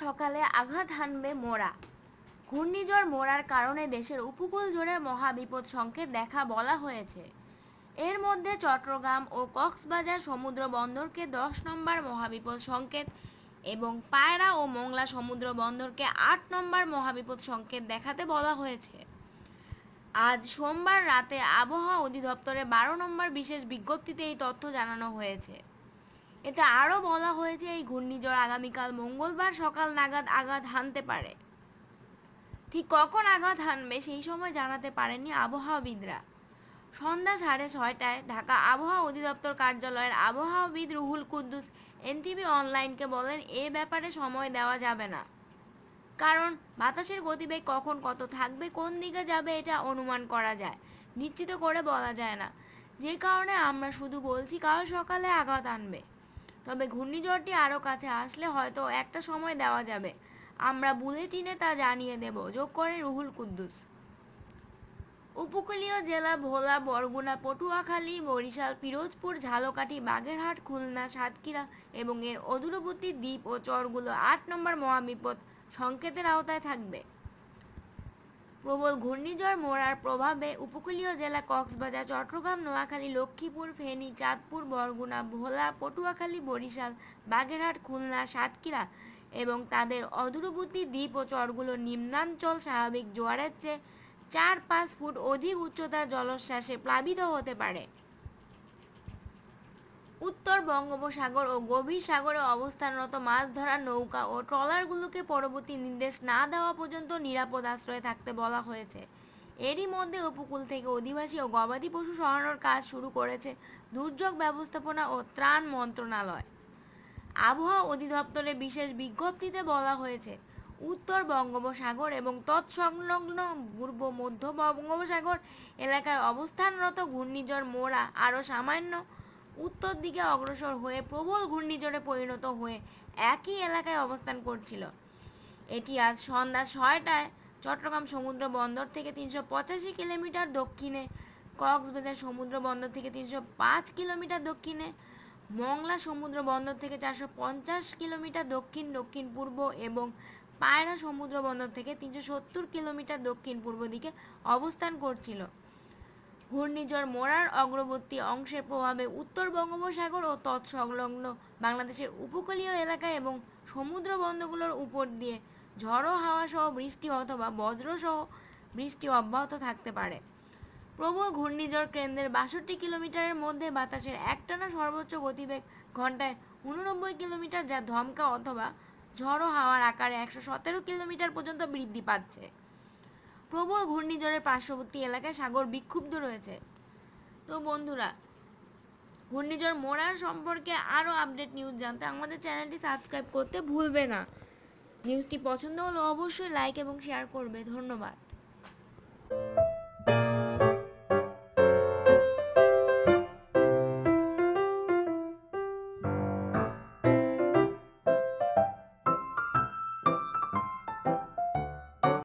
সকালে আঘাত হানবে মোরা। ঘূর্ণিঝড় মোরার কারণে দেশের উপকূল জুড়ে মহাবিপদ সংকেত দেখা বলা হয়েছে। এর মধ্যে চট্টগ্রাম ও কক্সবাজার সমুদ্র বন্দরকে দশ নম্বর মহাবিপদ সংকেত এবং পায়রা ও মোংলা সমুদ্র বন্দরকে আট নম্বর মহাবিপদ সংকেত দেখাতে বলা হয়েছে। আজ সোমবার রাতে আবহাওয়া অধিদপ্তরে বারো নম্বর বিশেষ বিজ্ঞপ্তিতে এই তথ্য জানানো হয়েছে। এতে আরও বলা হয়েছে এই ঘূর্ণিঝড় আগামীকাল মঙ্গলবার সকাল নাগাদ আঘাত হানতে পারে। ঠিক কখন আঘাত হানবে সেই সময় জানাতে পারেননি আবহাওয়াবিদরা। সন্ধ্যা সাড়ে ছয়টায় ঢাকা আবহাওয়া অধিদপ্তর কার্যালয়ের আবহাওয়াবিদ রুহুল কুদ্দুস এনটিভি অনলাইনকে বলেন, এ ব্যাপারে সময় দেওয়া যাবে না। কারণ বাতাসের গতিবেগ কখন কত থাকবে, কোন দিকে যাবে এটা অনুমান করা যায়। নিশ্চিত করে বলা যায় না। যে কারণে আমরা শুধু বলছি কাল সকালে আঘাত আনবে তবে ঘূর্ণিঝড়টি আরও কাছে আসলে হয়তো একটা সময় দেওয়া যাবে। আমরা বুলেটিনে তা জানিয়ে দেব। যোগ করে রুহুল কুদ্দুস। উপকূলীয় জেলা ভোলা, বরগুনা, পটুয়াখালী, বরিশাল, পিরোজপুর, ঝালকাঠি, বাগেরহাট, খুলনা, সাতক্ষীরা এবং এর অদূরবর্তী দ্বীপ ও চরগুলো আট নম্বর মহাবিপদ সংকেতের আওতায় থাকবে। প্রবল ঘূর্ণিঝড়, মোড়ার প্রভাবে উপকূলীয় জেলা কক্সবাজার, চট্টগ্রাম, নোয়াখালী, লক্ষ্মীপুর, ফেনী, চাঁদপুর, বরগুনা, ভোলা, পটুয়াখালী, বরিশাল, বাগেরহাট, খুলনা, সাতক্ষীরা এবং তাদের অদূরবর্তী দ্বীপ ও চরগুলো নিম্নাঞ্চল স্বাভাবিক জোয়ারের চেয়ে চার পাঁচ ফুট অধিক উচ্চতার জলোচ্ছ্বাসে প্লাবিত হতে পারে। উত্তর বঙ্গোপসাগর ও গভীর সাগরে অবস্থানরত মাছ ধরার নৌকা ও ট্রলারগুলোকে পরবর্তী নির্দেশ না দেওয়া পর্যন্ত নিরাপদ আশ্রয়ে থাকতে বলা হয়েছে। এরই মধ্যে উপকূল থেকে অধিবাসী ও গবাদি পশু সরানোর কাজ শুরু করেছে দুর্যোগ ব্যবস্থাপনা ও ত্রাণ মন্ত্রণালয়। আবহাওয়া অধিদপ্তরের বিশেষ বিজ্ঞপ্তিতে বলা হয়েছে, উত্তর বঙ্গোপসাগর এবং তৎসংলগ্ন পূর্ব মধ্য বঙ্গোপসাগর এলাকায় অবস্থানরত ঘূর্ণিঝড় মোড়া আরও সামান্য উত্তর দিকে অগ্রসর হয়ে প্রবল ঘূর্ণিঝড়ে পরিণত হয়ে একই এলাকায় অবস্থান করছিল। এটি আজ সন্ধ্যা ছয়টায় চট্টগ্রাম সমুদ্র বন্দর থেকে তিনশো পঁচাশি কিলোমিটার দক্ষিণে, কক্সবাজার সমুদ্র বন্দর থেকে তিনশো পাঁচ কিলোমিটার দক্ষিণে, মংলা সমুদ্র বন্দর থেকে চারশো পঞ্চাশ কিলোমিটার দক্ষিণ দক্ষিণ পূর্ব এবং পায়রা সমুদ্র বন্দর থেকে তিনশো সত্তর কিলোমিটার দক্ষিণ পূর্ব দিকে অবস্থান করছিল। ঘূর্ণিঝড় মোড়ার অগ্রবর্তী অংশের প্রভাবে উত্তর বঙ্গোপসাগর ও তৎসংলগ্ন বাংলাদেশের উপকূলীয় এলাকা এবং সমুদ্র বন্দরগুলোর উপর দিয়ে ঝড়ো হাওয়া সহ বৃষ্টি অথবা বজ্র সহ বৃষ্টি অব্যাহত থাকতে পারে। প্রবল ঘূর্ণিঝড় কেন্দ্রের বাষট্টি কিলোমিটারের মধ্যে বাতাসের একটানা সর্বোচ্চ গতিবেগ ঘন্টায় উননব্বই কিলোমিটার, যা ধমকা অথবা ঝড়ো হাওয়ার আকারে একশো সতেরো কিলোমিটার পর্যন্ত বৃদ্ধি পাচ্ছে। প্রবল ঘূর্ণিঝড়ের পার্শ্ববর্তী এলাকায় সাগর বিক্ষুব্ধ রয়েছে। তো বন্ধুরা, ঘূর্ণিঝড় মোড়ার সম্পর্কে আরও আপডেট নিউজ জানতে আমাদের চ্যানেলটি সাবস্ক্রাইব করতে ভুলবে না। নিউজটি পছন্দ হলে অবশ্যই লাইক এবং শেয়ার করবে। ধন্যবাদ।